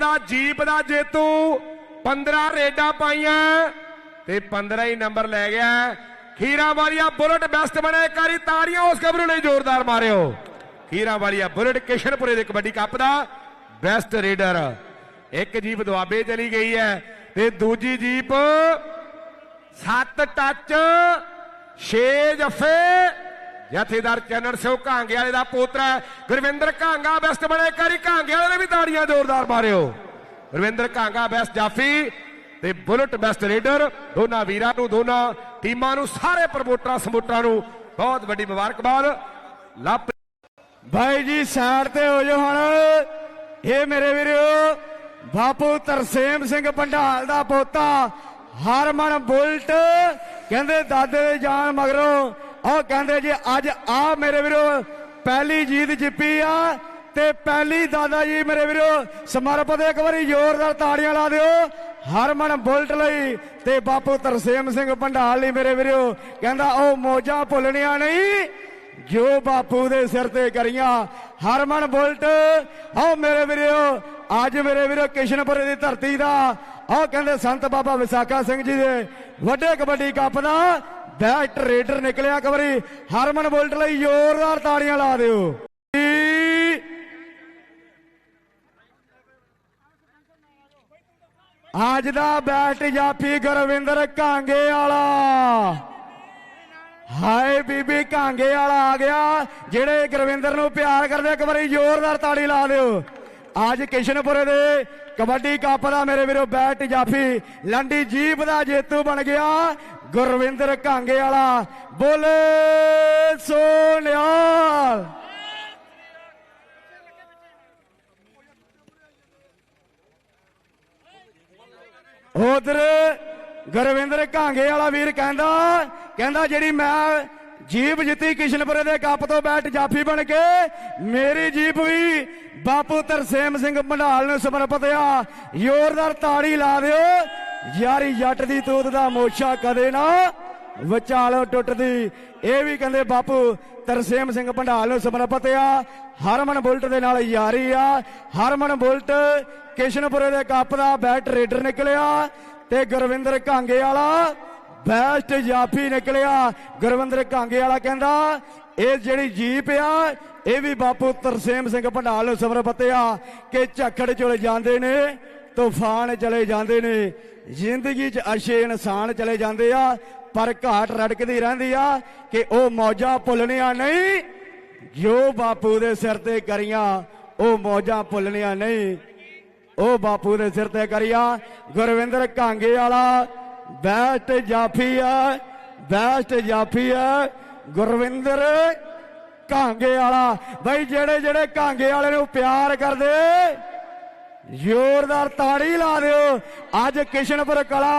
ਦਾ jeep ਦਾ ਜੇਤੂ। 15 ਰੇਡਾਂ ਪਾਈਆਂ। ਤੇ 15 ਹੀ ਨੰਬਰ ਲੈ ਗਿਆ। ਖੀਰਾ ਵਾਲੀਆ ਬੁਲਟ ਬੈਸਟ ਬਣੇ ਕਾਰੀ ਤਾੜੀਆਂ ਉਸ ਗੱਭਰੂ ਲਈ ਜ਼ੋਰਦਾਰ ਮਾਰਿਓ। ਖੀਰਾ ਵਾਲੀਆ ਬੁਲਟ ਕਿਸ਼ਨਪੁਰੇ ਦੇ ਕਬੱਡੀ ਕੱਪ ਦਾ ਬੈਸਟ ਰੇਡਰ। ਇੱਕ ਜੀਪ ਦੁਆਬੇ ਚਲੀ ਗਈ ਹੈ। ਤੇ ਦੂਜੀ ਜੀਪ ਸੱਤ ਟੱਚ, ਛੇ ਜਫੇ ਜਥੇਦਾਰ ਚੰਨਣ ਸਿੰਘ ਕਾਂਗੇ ਵਾਲੇ ਦਾ ਪੋਤਰਾ ਗੁਰਵਿੰਦਰ ਕਾਂਗਾ ਬੈਸਟ ਬਣੇ। ਕਰੀ ਕਾਂਗੇ ਵਾਲੇ ਨੇ ਵੀ ਤਾੜੀਆਂ ਜ਼ੋਰਦਾਰ ਮਾਰਿਓ। ਗੁਰਵਿੰਦਰ ਕਾਂਗਾ ਬੈਸਟ ਜਾਫੀ ਤੇ ਬੁਲਟ ਬੈਸਟ ਰੇਡਰ। ਦੋਨਾਂ ਵੀਰਾਂ ਨੂੰ, ਦੋਨਾਂ ਟੀਮਾਂ ਨੂੰ, ਸਾਰੇ ਪ੍ਰਮੋਟਰਾਂ, ਸਮੋਟਰਾਂ ਨੂੰ ਬਹੁਤ ਵੱਡੀ ਮੁਬਾਰਕਬਾਦ। ਲੱਭ ਭਾਈ ਜੀ, ਸਾਈਡ ਤੇ ਹੋ ਜਾਓ ਹੁਣ। ਇਹ ਮੇਰੇ ਵੀਰੋ, ਬਾਪੂ ਤਰਸੇਮ ਸਿੰਘ ਭੰਡਾਲ ਦਾ ਪੋਤਾ ਹਰਮਨ ਬੁਲਟ। ਕਹਿੰਦੇ ਦਾਦੇ ਦੇ ਜਾਨ ਮਗਰੋਂ ਉਹ ਕਹਿੰਦੇ ਜੀ, ਅੱਜ ਆ ਮੇਰੇ ਵੀਰੋ, ਪਹਿਲੀ ਜੀਤ ਜਿੱਪੀ ਆ ਤੇ ਪਹਿਲੀ ਦਾਦਾ ਜੀ ਮੇਰੇ ਵੀਰੋ, ਸਮਰਪਿਤ ਇੱਕ ਵਾਰੀ ਜ਼ੋਰਦਾਰ ਤਾੜੀਆਂ ਲਾ ਦਿਓ। ਹਰਮਨ ਬੁਲਟ ਲਈ ਤੇ ਬਾਪੂ ਤਰਸੇਮ ਸਿੰਘ ਪੰਡਾਲ ਲਈ ਮੇਰੇ ਵੀਰੋ, ਕਹਿੰਦਾ ਉਹ ਮੋਜਾਂ ਭੁੱਲਣੀਆਂ ਨਹੀਂ, ਜੋ ਬਾਪੂ ਦੇ ਸਿਰ ਤੇ ਕਰੀਆਂ। ਹਰਮਨ ਬੁਲਟ ਆਓ ਮੇਰੇ ਵੀਰੋ, ਅੱਜ ਮੇਰੇ ਵੀਰੋ ਕਿਸ਼ਨਪੁਰੇ ਦੀ ਧਰਤੀ ਦਾ ਆਓ ਕਹਿੰਦੇ ਸੰਤ ਬਾਬਾ ਵਿਸਾਖਾ ਸਿੰਘ ਜੀ ਦੇ ਵੱਡੇ ਕਬੱਡੀ ਕੱਪ ਦਾ ਬੈਸਟ ਰੇਡਰ ਨਿਕਲਿਆ ਇੱਕ ਵਾਰੀ ਹਰਮਨ ਬੁਲਟ ਲਈ ਜ਼ੋਰਦਾਰ ਤਾੜੀਆਂ ਲਾ ਦਿਓ। ਅੱਜ ਦਾ ਬੈਸਟ ਜਾਫੀ ਗੁਰਵਿੰਦਰ ਕਾਂਗੇ ਵਾਲਾ ਹਾਏ ਬੀਬੀ ਕਾਂਗੇ ਵਾਲਾ ਆ ਗਿਆ। ਜਿਹੜੇ ਗੁਰਵਿੰਦਰ ਨੂੰ ਪਿਆਰ ਕਰਦੇ ਇੱਕ ਵਾਰੀ ਜ਼ੋਰਦਾਰ ਤਾੜੀ ਲਾ ਦਿਓ। ਅੱਜ ਕਿਸ਼ਨਪੁਰੇ ਦੇ ਕਬੱਡੀ ਕੱਪ ਦਾ ਮੇਰੇ ਵੀਰੋ ਬੈਟ ਜਾਫੀ ਲੰਡੀ ਜੀਪ ਦਾ ਜੇਤੂ ਬਣ ਗਿਆ। ਗੁਰਵਿੰਦਰ ਕਾਂਗੇ ਵਾਲਾ ਬੋਲੇ ਸੋਨਿਆਲ। ਉਧਰ ਗੁਰਵਿੰਦਰ ਕਾਂਗੇ ਵਾਲਾ ਵੀਰ ਕਹਿੰਦਾ ਕਹਿੰਦਾ ਜਿਹੜੀ ਮੈਂ ਜੀਪ ਜਿੱਤੀ ਕਿਸ਼ਨਪੁਰੇ ਦੇ ਕੱਪ ਤੋਂ ਬੈਠ ਜਾਫੀ ਬਣ ਕੇ, ਮੇਰੀ ਜੀਪ ਵੀ ਬਾਪੂ ਤਰਸੇਮ ਸਿੰਘ ਭੰਡਾਲ ਨੂੰ ਸਮਰਪਿਤ ਆ। ਜ਼ੋਰਦਾਰ ਤਾੜੀ ਲਾ ਦਿਓ। ਯਾਰੀ ਜੱਟ ਦੀ ਤੂਤ ਦਾ ਮੋਛਾ ਕਦੇ ਨਾ ਵਿਚਾਲੋ ਟੁੱਟਦੀ ਇਹ ਵੀ ਕਹਿੰਦੇ ਬਾਪੂ ਤਰਸੇਮ ਸਿੰਘ ਭੰਡਾਲ ਨੂੰ ਸਮਰਪਿਤ ਆ ਹਰਮਨ ਬੁਲਟ ਦੇ ਨਾਲ ਯਾਰੀ ਆ। ਹਰਮਨ ਬੁਲਟ ਕਿਸ਼ਨਪੁਰੇ ਦੇ ਕੱਪ ਦਾ ਬੈਟ ਰੇਡਰ ਨਿਕਲਿਆ ਤੇ ਗੁਰਵਿੰਦਰ ਕਾਂਗੇ ਵਾਲਾ ਬੈਸਟ ਜਾਫੀ ਨਿਕਲਿਆ। ਗੁਰਵਿੰਦਰ ਕਾਂਗੇ ਵਾਲਾ ਕਹਿੰਦਾ, ਇਹ ਜਿਹੜੀ ਜੀਪ ਆ, ਇਹ ਵੀ ਬਾਪੂ ਤਰਸੇਮ ਸਿੰਘ ਭੰਡਾਲ ਨੂੰ ਸਮਰਪਿਤ ਆ ਕਿ ਝੱਖੜ ਚਲੇ ਜਾਂਦੇ ਨੇ। ਤੂਫਾਨ ਚਲੇ ਜਾਂਦੇ ਨੇ। ਜ਼ਿੰਦਗੀ 'ਚ ਅਛੇ ਇਨਸਾਨ ਚਲੇ ਜਾਂਦੇ ਆ, ਪਰ ਘਾਟ ਰੜਕਦੀ ਰਹਿੰਦੀ ਆ ਕਿ ਉਹ ਮੌਜਾਂ ਭੁੱਲਣੀਆਂ ਨਹੀਂ। ਜੋ ਬਾਪੂ ਦੇ ਸਿਰ ਤੇ ਕਰੀਆਂ, ਉਹ ਮੌਜਾਂ ਭੁੱਲਣੀਆਂ ਨਹੀਂ। ਉਹ ਬਾਪੂ ਦੇ ਸਿਰ ਤੇ ਕਰੀਆਂ, ਗੁਰਵਿੰਦਰ ਕਾਂਗੇ ਵਾਲਾ, ਬੈਸਟ ਜਾਫੀ ਆ, ਬੈਸਟ ਜਾਫੀ ਆ, ਗੁਰਵਿੰਦਰ ਕਾਂਗੇ ਵਾਲਾ। ਬਈ ਜਿਹੜੇ ਜਿਹੜੇ ਕਾਂਗੇ ਵਾਲੇ ਨੂੰ ਪਿਆਰ ਕਰਦੇ ਜ਼ੋਰਦਾਰ ਤਾੜੀ ਲਾ ਦਿਓ। ਅੱਜ ਕਿਸ਼ਨਪੁਰ ਕਲਾ